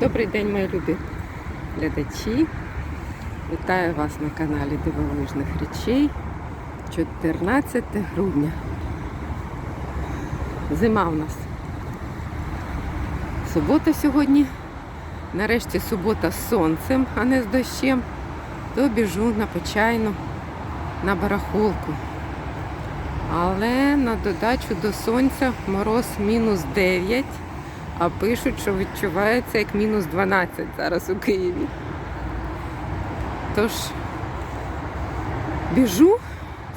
Добрий день, мої любі глядачі. Вітаю вас на каналі Дивовижних речей. 14 грудня. Зима у нас. Субота сьогодні. Нарешті субота з сонцем, а не з дощем. То біжу на почайну на барахолку. Але на додачу до сонця мороз мінус 9, а пишуть, що відчувається як мінус 12 зараз у Києві. Тож біжу,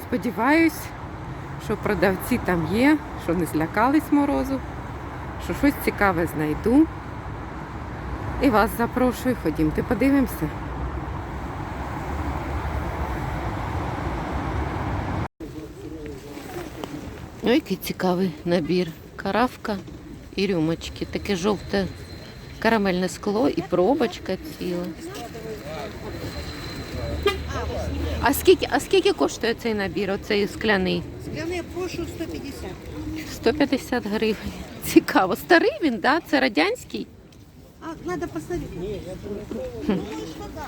сподіваюсь, що продавці там є, що не злякались морозу, що щось цікаве знайду. І вас запрошую, ходімте, подивимося. Ой, який цікавий набір. Каравка і рюмочки. Таке жовте карамельне скло і пробочка ціла. А скільки, а скільки коштує цей набір, оцей скляний? Скляне прошу 150. 150 гривень. Цікаво. Старий він, да? Це радянський? А, посмотреть. Ну, что да.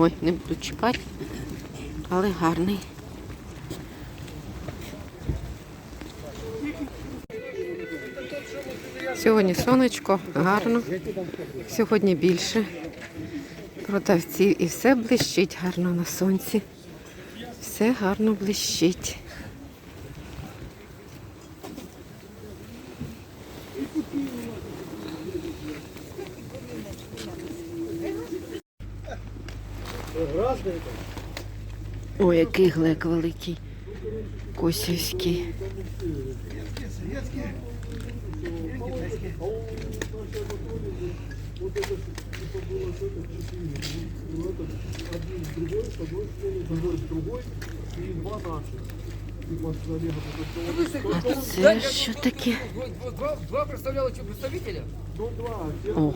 Ой, не буду чіпати, але гарний. Сьогодні сонечко, гарно. Сьогодні більше продавців і все блищить гарно на сонці. Все гарно блищить. Ой, який глек великий. Косівський. А це що таке? Два, представляющих представителя? О.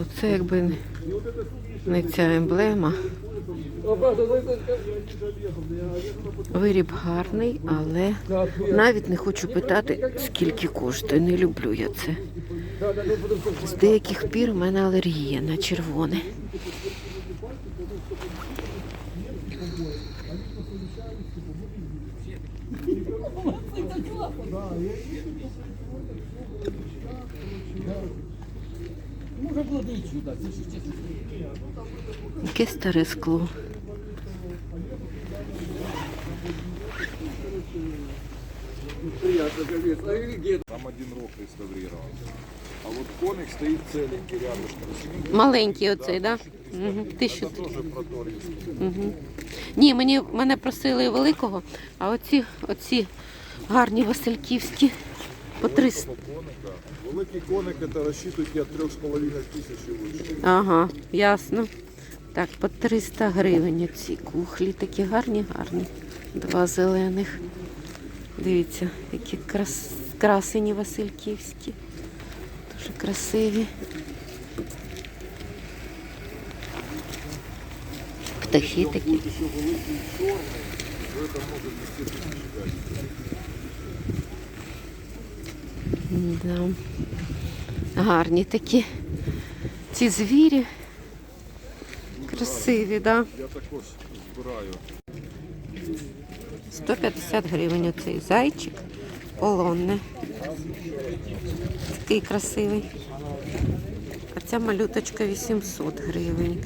Оце якби не- ця емблема. Виріб гарний, але навіть не хочу питати, скільки коштує. Не люблю я це. З деяких пір в мене алергія на червоне. старе скло. Приятно, капец. А где Там один рог реставрирован. А вот коник стоит целенький рядышком. Маленький оцей, так? Да? Угу. Тисячу Это тоже проторгівський. Угу. Ні, мені мене просили великого, а оці, оці гарні Васильківські по 300. Коника. Великий коник это рассчитывайте от 3,5 тисяч і вище. Ага, ясно. Так, по 300 гривень ці кухлі такі гарні, гарні. Два зелених. Дивіться, які крас... красені Васильківські. Дуже красиві. Птахи такі. Да. Гарні такі. Ці звірі. Красиві, да? Я також збираю. 150 гривень оцей зайчик. Полонне. Такий красивий. А ця малюточка 800 гривень.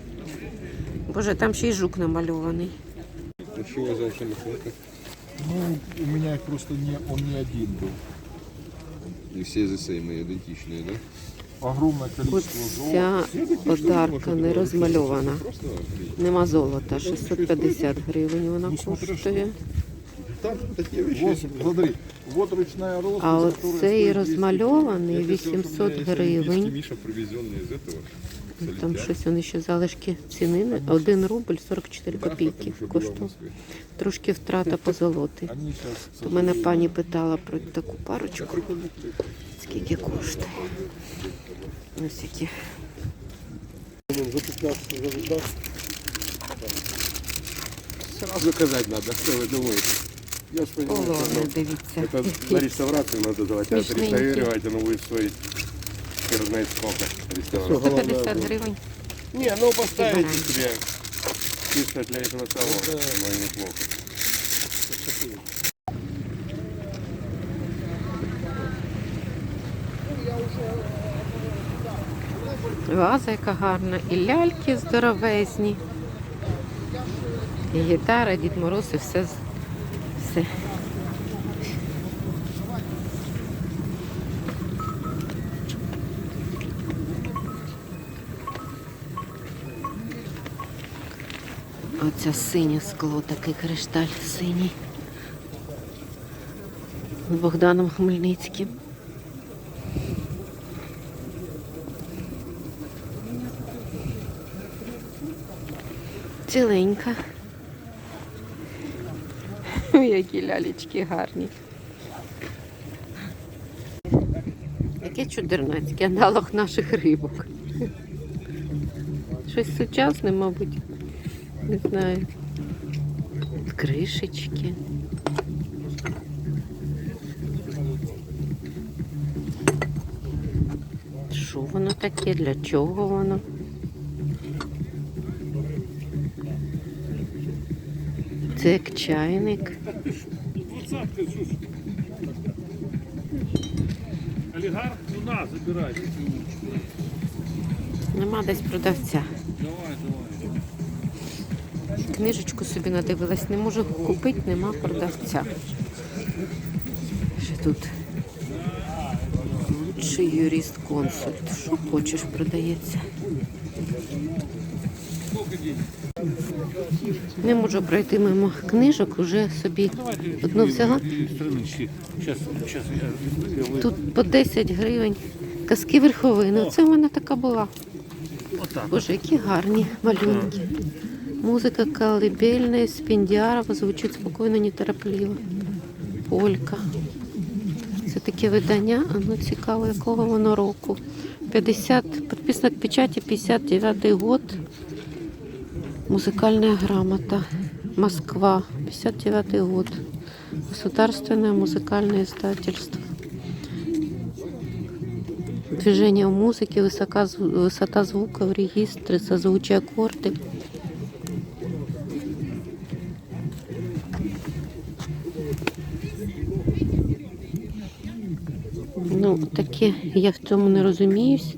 Боже, там ще й жук намальований. Почему за Ну, у меня их просто не, он не один был. И все the same, идентичные, да? Огромное количество Оця подарка не розмальована. Нема золота. 650 гривень вона коштує. Там такие вещи. Вот, смотри, вот ручная роста. А оцей розмальований гривен. Это всё, 800 у меня есть гривень. Миша, привезенный из этого. Там щось вони ще залишки ціни. не- 1 рубль 44 копійки коштував. Трошки втрата по золоти. Они сейчас, То мене пані питала про таку парочку. Скільки коштує? Ось які. Сразу казать надо, что вы думаете. Я ж понимаю, что, Полони, ну, дивіться. это на Який. реставрацию надо давать, а Смешненький. отреставрировать оно будет стоить хер знает сколько. реставрация. 150 гривень. Не, ну поставите Баранчик. себе чисто для этого того, ну и неплохо. Ваза яка гарна. І ляльки здоровезні. І гітара, Дід Мороз, і все. з- все. Оце синє скло, такий кришталь синій. З Богданом Хмельницьким. Ціленька. Які лялечки гарні. Яке чудернацьке аналог наших рибок. Щось сучасне, мабуть. Не знаю. Кришечки. Що воно таке? Для чого воно? Це як чайник. Олигарх у нас забирай. Нема десь продавця. Давай, давай. Книжечку собі надивилась, не можу купити, нема продавця. Ще тут чи юрист консульт. Що хочеш, продається. Не можу пройти мимо книжок, уже собі одну взяла. Тут по 10 гривень. Казки верховини. Це в мене така була. Боже, які гарні малюнки. Музика колыбельная, Спіндіарова звучить спокійно, неторопливо. Полька. Це таке видання, а ну цікаво, якого воно року. 50, підписано к печаті 59 год. Музикальная грамота. Москва, 59 год. Государственное музыкальное издательство. Движение в музыке, высока, зв- высота звука в регистре, созвучие аккорды. Таке я в цьому не розуміюсь.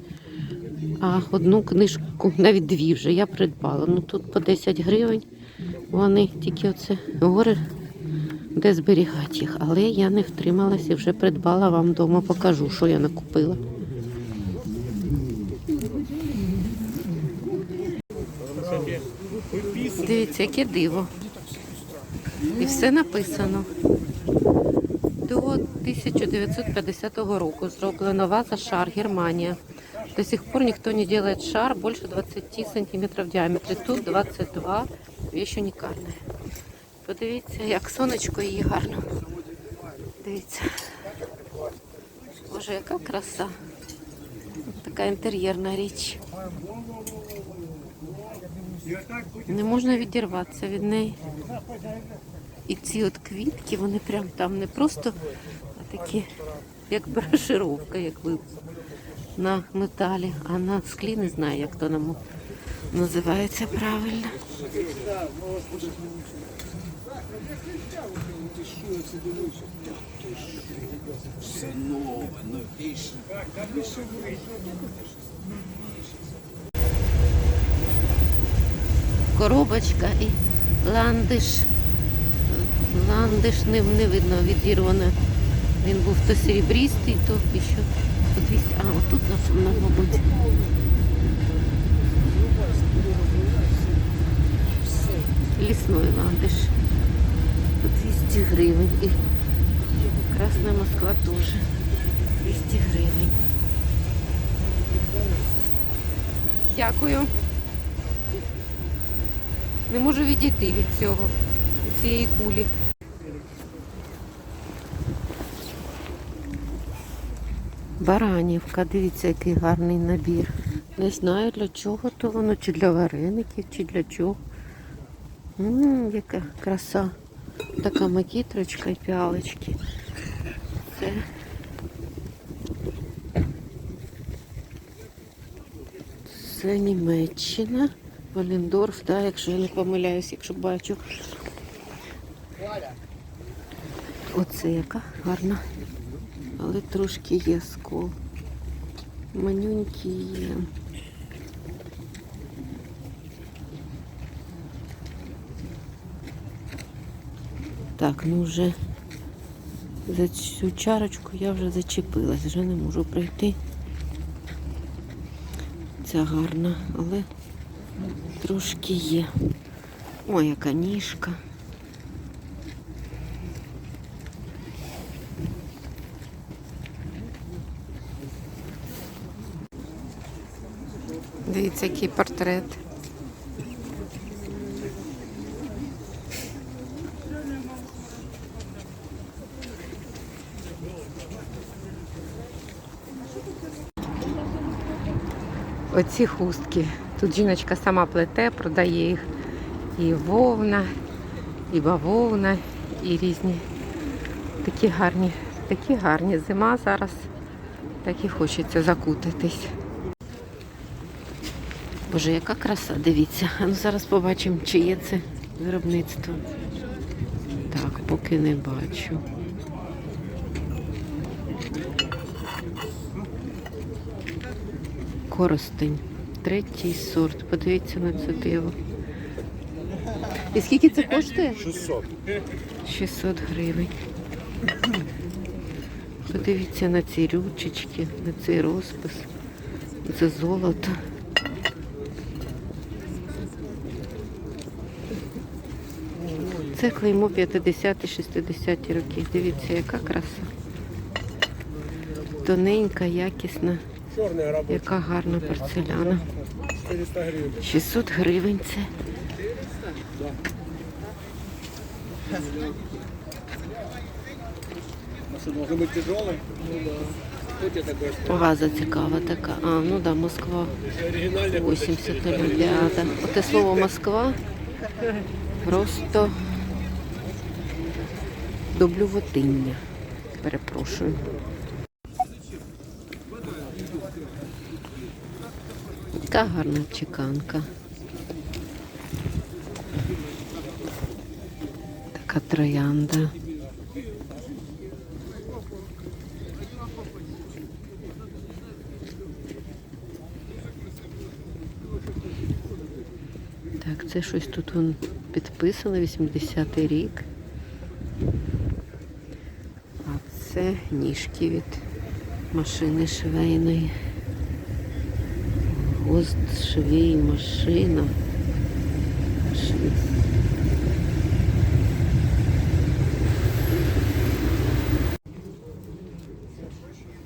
А одну книжку, навіть дві вже я придбала. Ну тут по 10 гривень. Вони тільки оце гори, де зберігати їх. Але я не втрималась і вже придбала вам вдома, покажу, що я накупила. Дивіться, яке диво. І все написано. До 1950 року зроблена ваза шар Германія. До сих пор никто не делает шар больше 20 сантиметров в диаметре. Тут 22, вещь уникальная. Подивіться, як сонечко її гарно. Дивіться. Боже, яка краса. Така інтер'єрна річ. Не можна відірватися від неї. І ці от квітки, вони прям там не просто такі, як брошировка, як ви на металі, а на склі не знаю, як то нам називається правильно. Коробочка і ландиш. Ландиш не, не видно відірвано. Він був то серебристий, то ще по 200. А, отут, на, мабуть. Лісной ландиш. По 200 гривень. І Красна Москва теж. 200 гривень. Дякую. Не можу відійти від цього, від цієї кулі. Баранівка, дивіться, який гарний набір. Не знаю для чого то воно, чи для вареників, чи для чого. Ммм, яка краса. Така макітрочка і піалочки. Це. Це Німеччина. Валендорф, да, якщо я не помиляюсь, якщо бачу. Оце яка гарна. Але трошки є скол. Манюнькі є. Так, ну вже за цю чарочку я вже зачепилась, вже не можу пройти. Ця гарна, але трошки є. Ой, яка ніжка. Дивіться, який портрет. Оці хустки. Тут жіночка сама плете, продає їх і вовна, і бавовна, і різні. Такі гарні, такі гарні. Зима зараз. Так і хочеться закутатись. Боже, яка краса, дивіться. А ну зараз побачимо, чи є це виробництво. Так, поки не бачу. Коростень. Третій сорт. Подивіться на це диво. І скільки це коштує? 600. 600 гривень. Подивіться на ці рючечки, на цей розпис. Це золото. Це клеймо 50-60 роки. Дивіться, яка краса. Тоненька, якісна, яка гарна порцеляна. 600 гривень це. Тяжелый? Ваза цікава така. А, ну да, Москва. 80 Олімпіада. Оте слово Москва просто до. Перепрошую. Така гарна чеканка. Така троянда. Так, це щось тут вон підписано, 80-й рік. А це ніжки від машини швейної. Гост швей машина. Швей.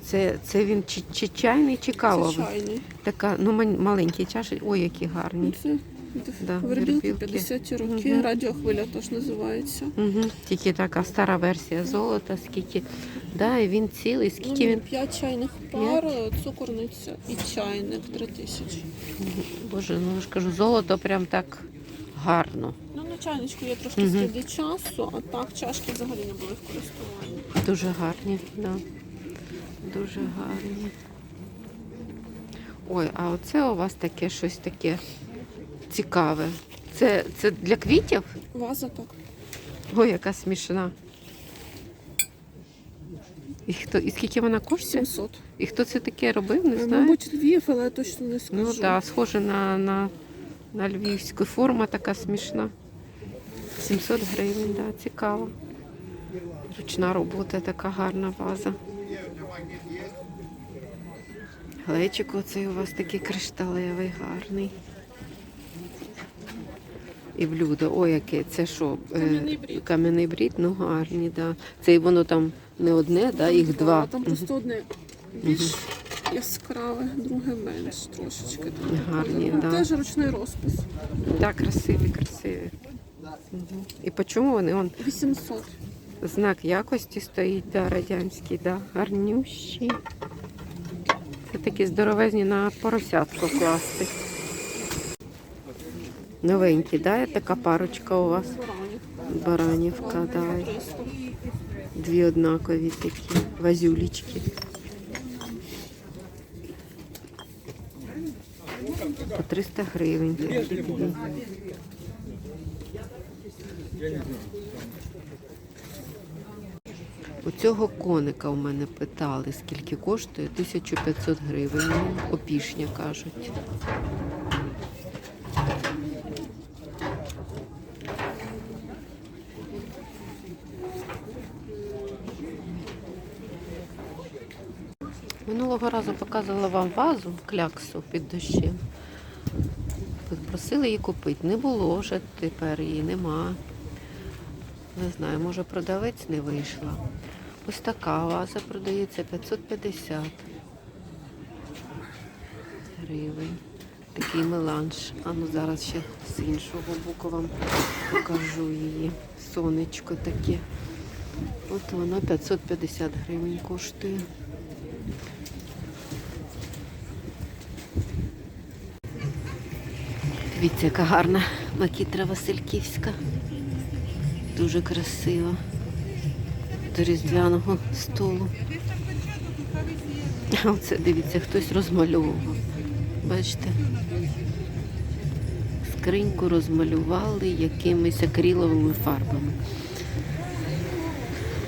Це, це він чи, чи чайний, чи кавовий? Звичайний. Така, ну маленькі чаші. Ой, які гарні. Це Да, вербілки вербілки. 50 роки. Мгм. Радіохвиля теж називається. Угу. Тільки така стара версія золота, скільки. Да, і він цілий, скільки Ну, він. 5 чайних пар, цукорниця і чайник 3000. Боже, ну я ж кажу, золото прям так гарно. Ну, на чайничку є трошки Мгм. сліди часу, а так чашки взагалі не були в користуванні. Дуже гарні, да. Дуже гарні. Ой, а оце у вас таке щось таке цікаве. Це, це для квітів? Ваза так. Ой, яка смішна. І, хто, і скільки вона коштує? 700. І хто це таке робив, не Е, знаю. Мабуть, Львів, але я точно не скажу. Ну так, да, схоже на, на, на львівську. Форма така смішна. 700 гривень, да, цікаво. Ручна робота, така гарна ваза. Глечик оцей у вас такий кришталевий, гарний. І блюдо. Ой, яке це що? е, Кам'яний брід. Кам'яний брід, ну гарні, да. Це і воно там не одне, да, їх два. Там просто одне більш яскраве, друге менш трошечки. Там. Гарні, да. Теж ручний розпис. Так, красиві, красиві. Мгм. І по чому вони? Он 800. знак якості стоїть, да, радянський, да, гарнющі. Це такі здоровезні на поросятку класти. Новенькі, да? Така парочка у вас. Баранів. Баранівка, да. 300. Дві однакові такі вазюлічки. По 300 гривень. У цього коника у мене питали, скільки коштує? 1500 гривень. Опішня кажуть. Минулого разу показувала вам вазу, кляксу під дощем. Просили її купити. Не було вже тепер її нема. Не знаю, може продавець не вийшла. Ось така ваза продається 550 гривень. Такий меланж. А ну зараз ще з іншого боку вам покажу її. Сонечко таке. От воно 550 гривень коштує. Дивіться, яка гарна макітра Васильківська. Дуже красива. До різдвяного столу. А оце дивіться, хтось розмальовував. Бачите? Скриньку розмалювали якимись акриловими фарбами.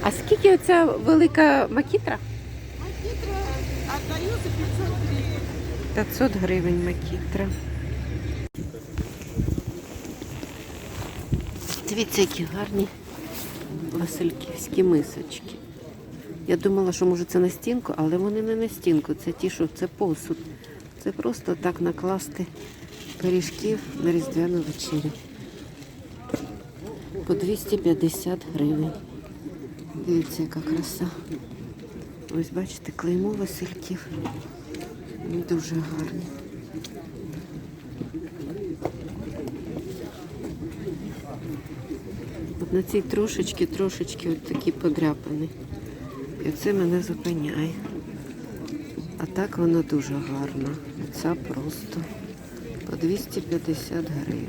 А скільки оця велика макітра? Отдаю за 500 гривень. 500 гривень макітра. Дивіться, які гарні васильківські мисочки. Я думала, що може це на стінку, але вони не на стінку. Це ті, що це посуд. Це просто так накласти пиріжків на різдвяну вечерю. По 250 гривень. Дивіться, яка краса. Ось бачите, клеймо Васильків. Дуже гарні. На цій трошечки, трошечки от такі подряпини. І це мене зупиняє. А так вона дуже гарна. Ця просто по 250 гривень.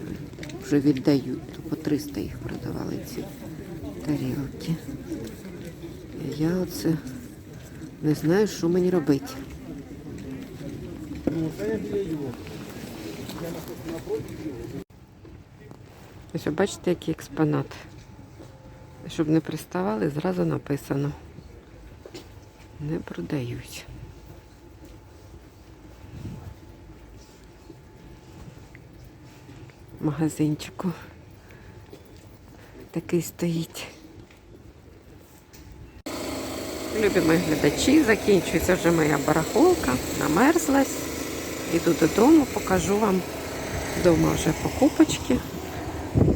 Вже віддають, то по 300 їх продавали ці тарілки. І я оце не знаю, що мені робити. Ось бачите, який експонат. Щоб не приставали, зразу написано. Не продають. Магазинчику. Такий стоїть. Любі мої глядачі, закінчується вже моя барахолка, намерзлась. Іду додому, покажу вам вдома вже покупочки.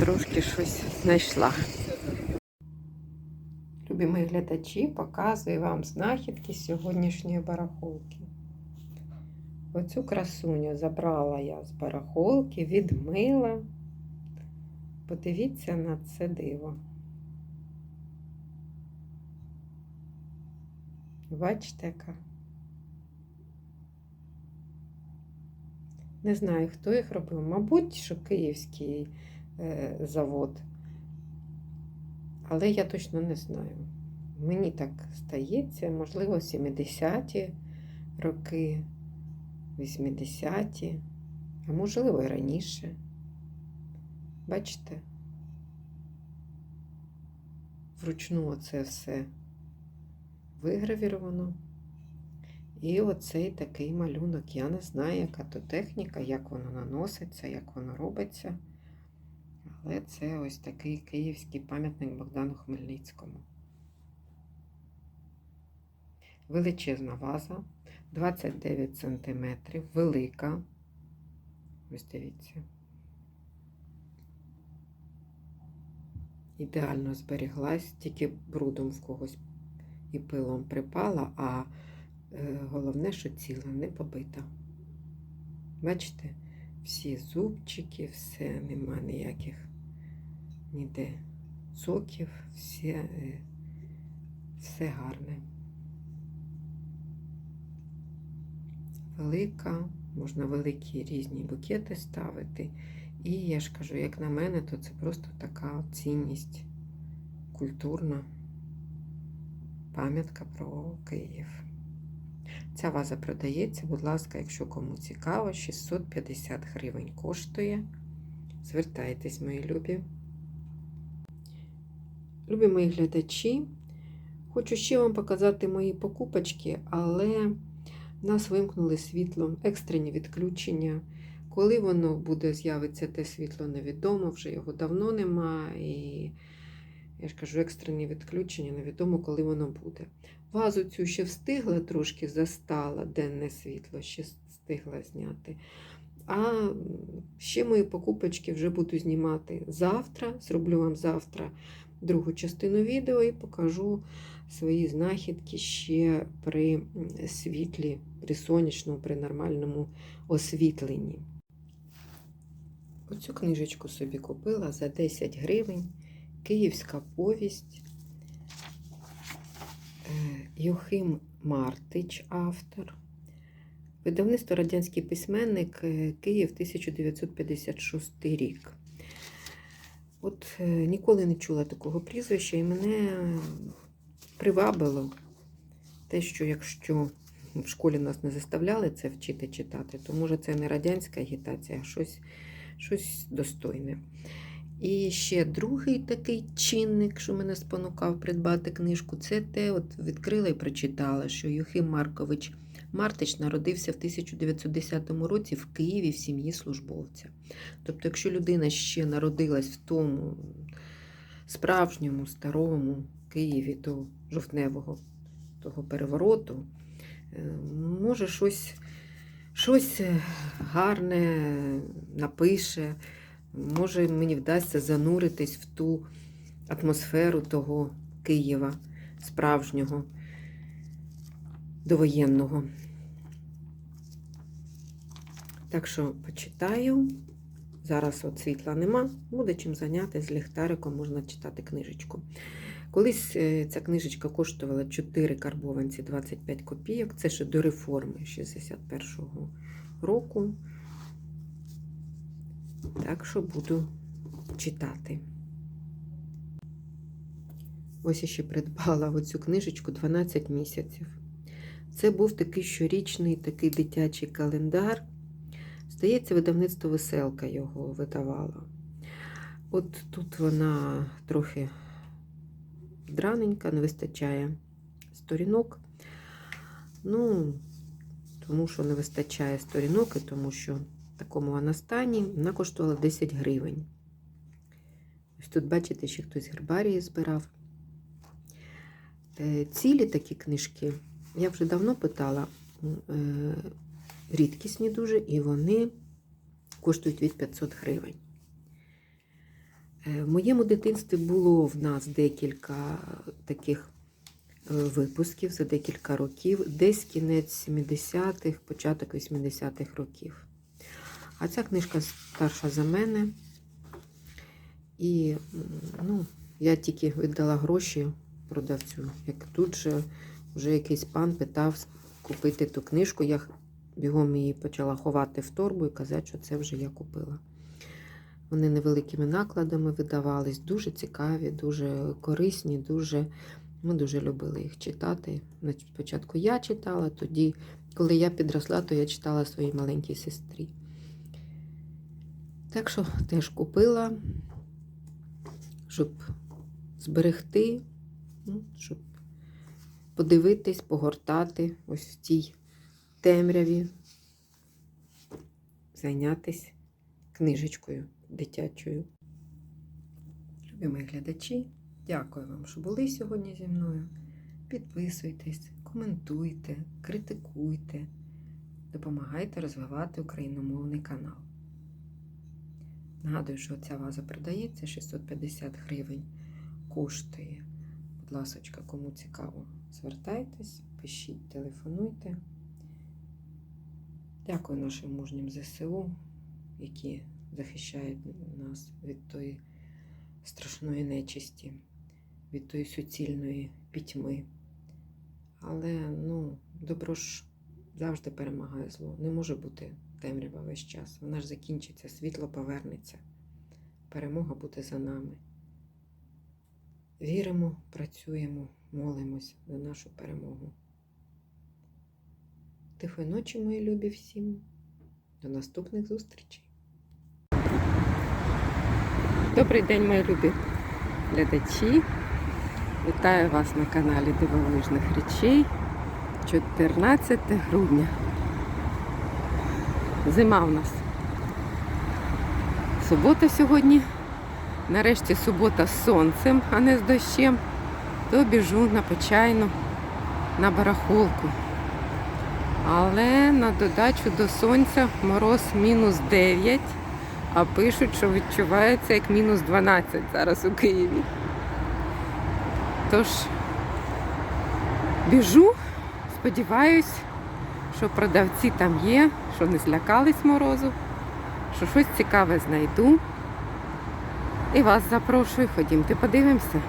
Трошки щось знайшла. Любі мої глядачі, показую вам знахідки сьогоднішньої барахолки. Оцю красуню забрала я з барахолки, відмила. Подивіться на це диво. Бачите, яка? Не знаю, хто їх робив. Мабуть, що київський е, завод. Але я точно не знаю. Мені так стається, можливо, 70-ті роки, 80-ті, а можливо і раніше. Бачите? Вручну оце все вигравіровано. І оцей такий малюнок. Я не знаю, яка то техніка, як воно наноситься, як воно робиться. Але це ось такий київський пам'ятник Богдану Хмельницькому. Величезна ваза, 29 см, велика. Ось дивіться. Ідеально зберіглась, тільки брудом в когось і пилом припала, а е, головне, що ціла, не побита. Бачите, всі зубчики, все, нема ніяких ніде цоків, все, все гарне. Велика, можна великі різні букети ставити. І я ж кажу, як на мене, то це просто така цінність культурна пам'ятка про Київ. Ця ваза продається, будь ласка, якщо кому цікаво, 650 гривень коштує. Звертайтесь, мої любі. Любі мої глядачі, хочу ще вам показати мої покупочки, але нас вимкнули світло, екстрені відключення. Коли воно буде з'явиться те світло, невідомо, вже його давно нема. І я ж кажу, екстрені відключення, невідомо, коли воно буде. Вазу цю ще встигла трошки застала, денне світло, ще встигла зняти. А ще мої покупочки вже буду знімати завтра. Зроблю вам завтра другу частину відео і покажу свої знахідки ще при світлі, при сонячному, при нормальному освітленні. Оцю книжечку собі купила за 10 гривень. Київська повість. Е, Юхим Мартич, автор. Видавництво Радянський письменник е, Київ 1956 рік. От е, ніколи не чула такого прізвища, і мене привабило те, що якщо в школі нас не заставляли це вчити читати, то може це не радянська агітація, а щось, щось достойне. І ще другий такий чинник, що мене спонукав придбати книжку, це те, от відкрила і прочитала, що Юхим Маркович Мартич народився в 1910 році в Києві в сім'ї службовця. Тобто, якщо людина ще народилась в тому справжньому старому Києві до жовтневого того перевороту, е, може щось, щось гарне напише. Може, мені вдасться зануритись в ту атмосферу того Києва справжнього, довоєнного. Так що почитаю. Зараз от світла нема, буде чим зайняти з ліхтариком, можна читати книжечку. Колись е, ця книжечка коштувала 4 карбованці 25 копійок. Це ще до реформи 61-го року. Так що буду читати. Ось я ще придбала оцю книжечку 12 місяців. Це був такий щорічний такий дитячий календар. Здається, видавництво веселка його видавало. От тут вона трохи драненька, не вистачає сторінок. Ну, тому що не вистачає сторінок, і тому що в такому вона стані, вона коштувала 10 гривень. Ось тут, бачите, ще хтось гербарії збирав. Е, Цілі такі книжки, я вже давно питала, е, рідкісні дуже, і вони коштують від 500 гривень. Е, В моєму дитинстві було в нас декілька таких е, випусків за декілька років, десь кінець 70-х, початок 80-х років. А ця книжка старша за мене. І ну, я тільки віддала гроші продавцю. Як тут же вже якийсь пан питав купити ту книжку, я бігом її почала ховати в торбу і казати, що це вже я купила. Вони невеликими накладами видавались, дуже цікаві, дуже корисні, дуже. Ми дуже любили їх читати. Спочатку я читала, тоді, коли я підросла, то я читала своїй маленькій сестрі. Так що теж купила, щоб зберегти, ну, щоб подивитись, погортати ось в цій темряві, зайнятися книжечкою дитячою. Любі мої глядачі, дякую вам, що були сьогодні зі мною. Підписуйтесь, коментуйте, критикуйте, допомагайте розвивати україномовний канал. Нагадую, що ця ваза продається 650 гривень коштує. Будь ласочка, кому цікаво, звертайтесь, пишіть, телефонуйте. Дякую нашим мужнім ЗСУ, які захищають нас від тої страшної нечисті, від тої суцільної пітьми. Але ну, добро ж завжди перемагає зло. Не може бути темрява весь час. Вона ж закінчиться, світло повернеться. Перемога буде за нами. Віримо, працюємо, молимось за нашу перемогу. Тихої ночі, мої любі всім. До наступних зустрічей. Добрий день, мої любі глядачі. Вітаю вас на каналі Дивовижних речей. 14 грудня. Зима в нас. Субота сьогодні. Нарешті субота з сонцем, а не з дощем. То біжу на почайну на барахолку. Але на додачу до сонця мороз мінус 9, а пишуть, що відчувається як мінус 12 зараз у Києві. Тож біжу, сподіваюсь, що продавці там є, що не злякались морозу, що щось цікаве знайду. І вас запрошую, ходімте, подивимося.